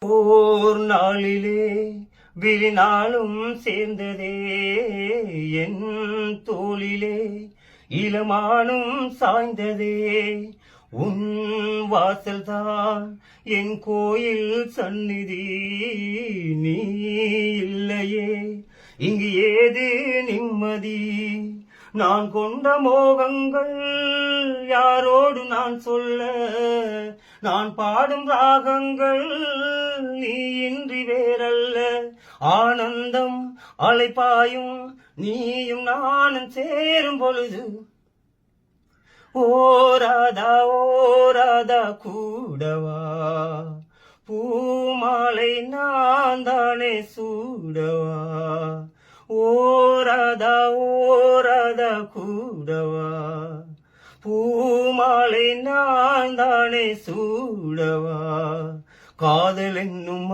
ஓர் நாளிலே விழிநாளும் சேர்ந்ததே. என் தோளிலே இளமானும் சாய்ந்ததே. உன் வாசல்தான் என் கோயில் சந்நிதி. நீ இங்கு ஏது நிம்மதி. நான் கொண்ட மோகங்கள் யாரோடு நான் சொல்ல? நான் பாடும் ராகங்கள் நீ இன்றி வேறல்ல. ஆனந்தம் அலைப்பாயும் நீயும் நானும் சேரும் பொழுது. ஓராதா ஓராதா கூடவா? தானே சூடவா ஓராதா ஓராதா கூடவா பூமாலை நான் தானே சூடவா காதல் என்னும்